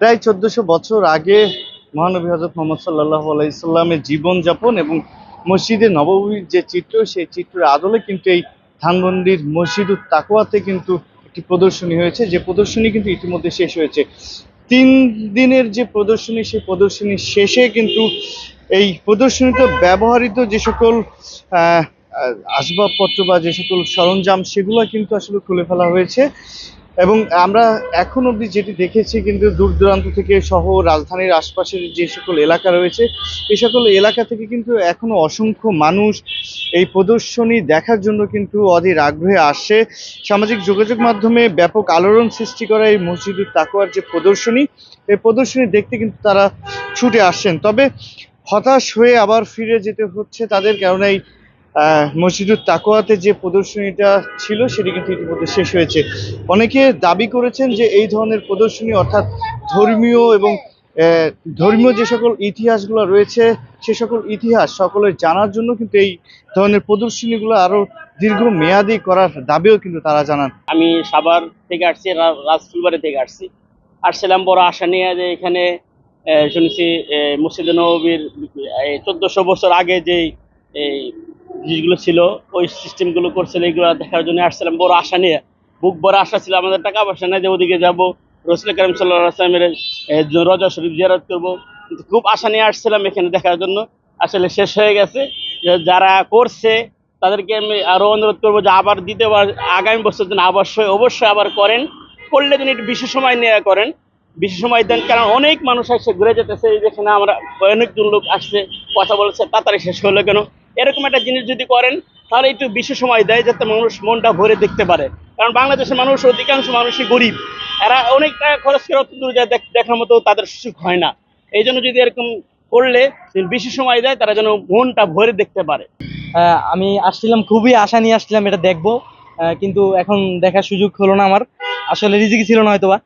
প্রায় চোদ্দশো বছর আগে মহানবী হজরত মোহাম্মদ সাল্লাহ আলাইসাল্লামের জীবনযাপন এবং মসজিদে নববীর যে চিত্র, সেই চিত্রের আদলে কিন্তু এই ধানমন্ডির মসজিদুর তাকুয়াতে কিন্তু একটি প্রদর্শনী হয়েছে। যে প্রদর্শনী কিন্তু ইতিমধ্যে শেষ হয়েছে। তিন দিনের যে প্রদর্শনী, সেই প্রদর্শনীর শেষে কিন্তু এই প্রদর্শনীতে ব্যবহৃত যে সকল আসবাবপত্র বা যে সকল সরঞ্জাম, সেগুলো কিন্তু আসলে খুলে ফেলা হয়েছে। এবং আমরা এখন অবধি যেটি দেখেছি কিন্তু দূর দূরান্ত থেকে সহ রাজধানীর আশপাশের যে সকল এলাকা রয়েছে, এই সকল এলাকা থেকে কিন্তু এখনও অসংখ্য মানুষ এই প্রদর্শনী দেখার জন্য কিন্তু অধীর আগ্রহে আসে। সামাজিক যোগাযোগ মাধ্যমে ব্যাপক আলোড়ন সৃষ্টি করা এই মসজিদুর তাকুয়ার যে প্রদর্শনী, এই প্রদর্শনী দেখতে কিন্তু তারা ছুটে আসছেন তবে হতাশ হয়ে আবার ফিরে যেতে হচ্ছে তাদের কারণ এই মসজিদুর তাকোয়াতে যে প্রদর্শনীটা ছিল, সেটি কিন্তু ইতিমধ্যে শেষ হয়েছে। অনেকে দাবি করেছেন যে এই ধরনের প্রদর্শনী, অর্থাৎ ধর্মীয় এবং ধর্মীয় যে সকল ইতিহাসগুলো রয়েছে, সে সকল ইতিহাস সকলের জানার জন্য কিন্তু এই ধরনের প্রদর্শনীগুলো আরও দীর্ঘ মেয়াদি করার দাবিও কিন্তু তারা জানান। আমি সাবার থেকে আসছি, রা- রাজফুলবাড়ি থেকে আসছি। আসছিলাম বড় আশা নিয়ে যে এখানে শুনেছি মসজিদে নবীর চোদ্দশো বছর আগে যে এই জিনিসগুলো ছিল, ওই সিস্টেমগুলো করছিল এগুলো দেখার জন্য আসছিলাম। বড় আশা নিয়ে। বুক বড় আশা ছিল, আমাদের টাকা পয়সা নেই যে ওদিকে যাব। রসুল করিম সাল্লাহ আসলামের রজা শরীফ জিয়ারত করব। কিন্তু খুব আশা নিয়ে আসছিলাম এখানে দেখার জন্য। আসলে শেষ হয়ে গেছে। যারা করছে, তাদেরকে আমি আরও অনুরোধ করব যে আবার দ্বিতীয়বার, আগামী বছর যেন অবশ্যই অবশ্যই আবার করেন। করলে যেন একটু বেশি সময় নিয়ে করেন। বেশি সময় দেন, কারণ অনেক মানুষ আসছে, ঘুরে যেতেছে। যেখানে আমরা অনেকজন লোক আসছে, কথা বলছে, তাড়াতাড়ি শেষ হলো কেন? এরকম একটা জিনিস যদি করেন, তাহলে একটু বেশি সময় দেয় যাতে মানুষ মনটা ভরে দেখতে পারে। কারণ বাংলাদেশের মানুষ অধিকাংশ মানুষই গরিব। এরা অনেক টাকা খরচ করে অত দূর যায় দেখ- দেখার মতো তাদের সুযোগ হয় না। এই জন্য যদি এরকম করলে বেশি সময় দেয়, তারা যেন মনটা ভরে দেখতে পারে। আমি আসছিলাম, খুবই আশা নিয়ে আসছিলাম এটা দেখব। কিন্তু এখন দেখার সুযোগ হলো না আমার। আসলে রিজিক ছিল না হয়তোবা।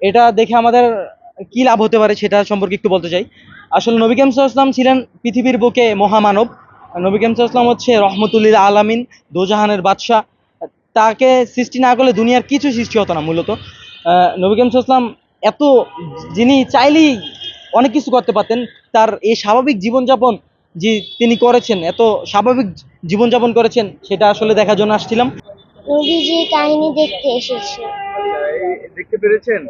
এটা দেখে আমাদের কি লাভ হতে পারে সেটা সম্পর্কে একটু বলতে চাই। আসলে নবী কেম ইসলাম ছিলেন পৃথিবীর বুকে মহামানব। নবী কেম ইসলাম হচ্ছে রহমতুল্লিল আলামিন দোজাহানের বাদশাহ। তাকে সৃষ্টি না করলে দুনিয়ার কিছু সৃষ্টি হতো না মূলত। আহ, নবী কেম ইসলাম এত যিনি চাইলেই অনেক কিছু করতে পারতেন তার এই স্বাভাবিক জীবনযাপন যে তিনি করেছেন এত স্বাভাবিক জীবনযাপন করেছেন সেটা আসলে দেখার জন্য আসছিলাম। কাহিনী দেখতে এসেছি। দেখতে পেরেছেন?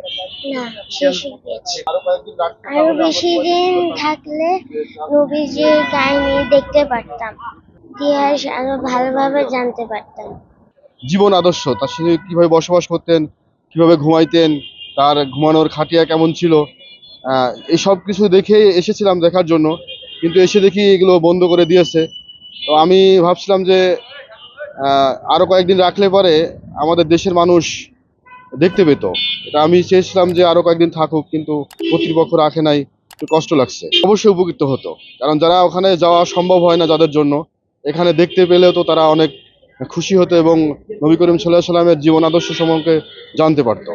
না শেষ হয়ে গেছে আরও বেশি দিন থাকলে নবীজির কাহিনী দেখতে পারতাম। ইতিহাস আরও ভালোভাবে জানতে পারতাম। জীবন আদর্শ তার সঙ্গে কীভাবে বসবাস করতেন কীভাবে ঘুমাইতেন তার ঘুমানোর খাটিয়া কেমন ছিল আহ, এই সব কিছু দেখে এসেছিলাম দেখার জন্য কিন্তু এসে দেখি এগুলো বন্ধ করে দিয়েছে। তো আমি ভাবছিলাম যে আহ, আরও কয়েকদিন রাখলে পরে আমাদের দেশের মানুষ দেখতে পেত। এটা আমি চেয়েছিলাম যে আরও কয়েকদিন থাকুক, কিন্তু কর্তৃপক্ষ রাখে নাই, একটু কষ্ট লাগছে। অবশ্যই উপকৃত হতো, কারণ যারা ওখানে যাওয়া সম্ভব হয় না যাদের জন্য, এখানে দেখতে পেলেও তো তারা অনেক খুশি হতো এবং নবী করিম সাল্লাহ সাল্লামের জীবন আদর্শ সম্পর্কে জানতে পারতো।